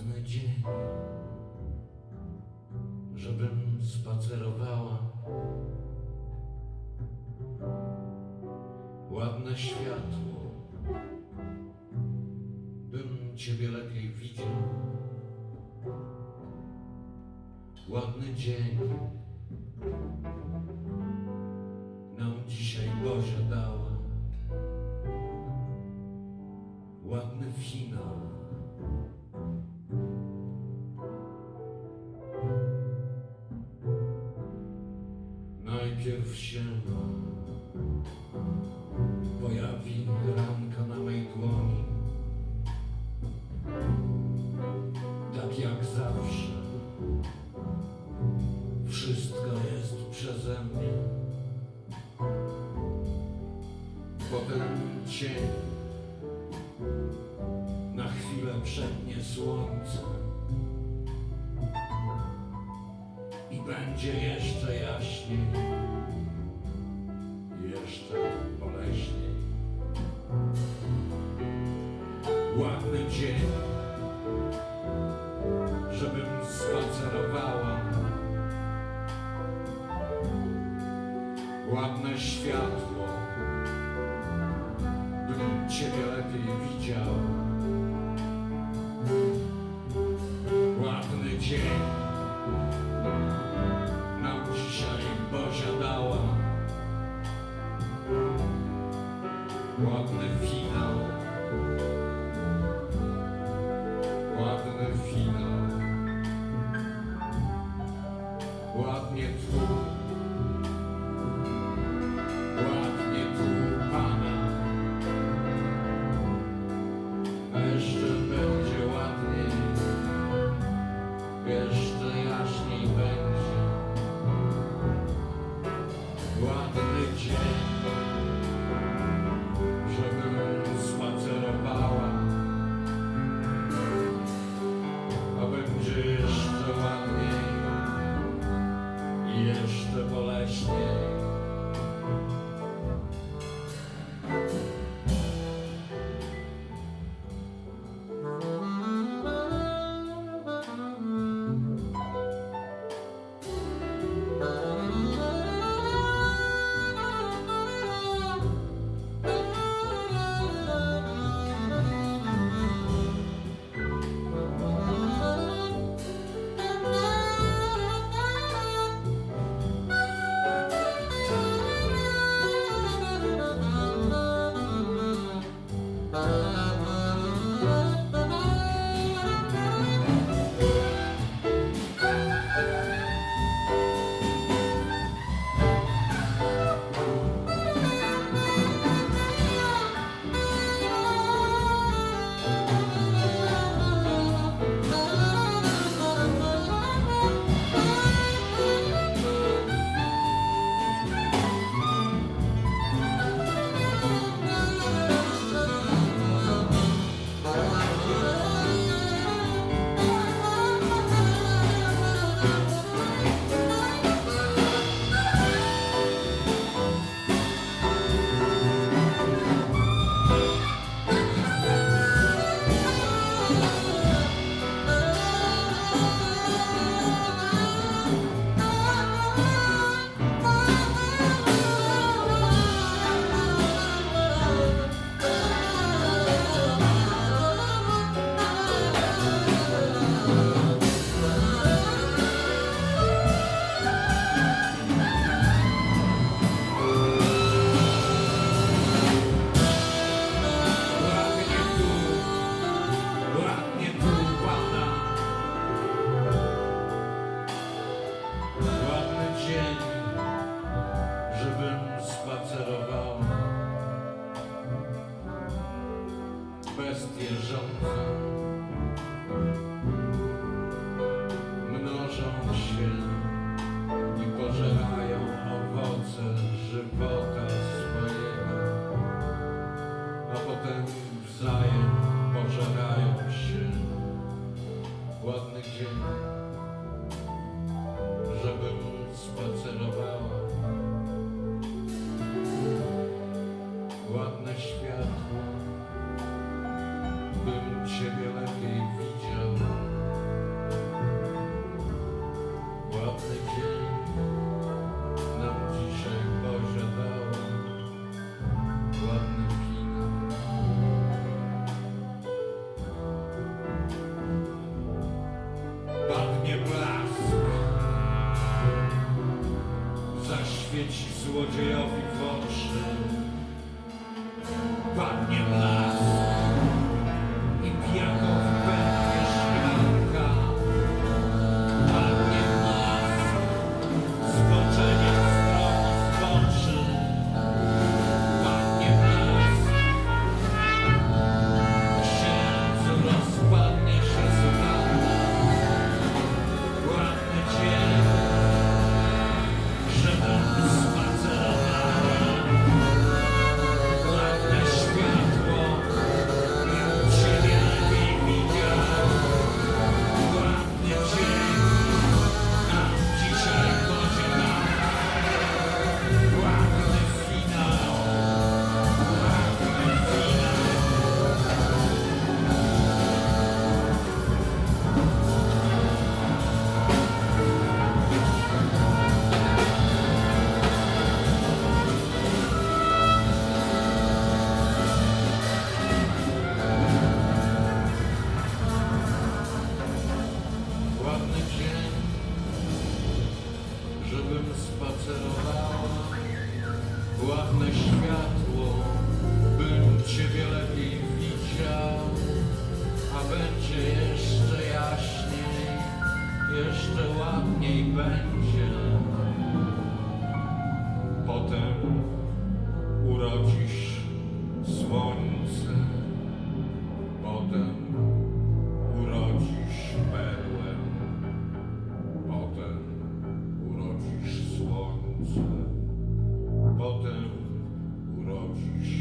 ładny dzień, żebym spacerowała. Ładne światło, bym Ciebie lepiej widział. Ładny dzień się pojawi ranka na mej dłoni. Tak jak zawsze. Wszystko jest przeze mnie. Potem cień. Na chwilę przednie słońce. I będzie jeszcze jaśniej. Jeszcze boleśniej. Ładny dzień, żebym spacerowała. Ładne światło, bym Ciebie lepiej widział. Ładny dzień Ładny finał, zwierząt. błahne światło, bym Ciebie lepiej widział, a będzie jeszcze jaśniej, jeszcze ładniej będzie. Potem Lord.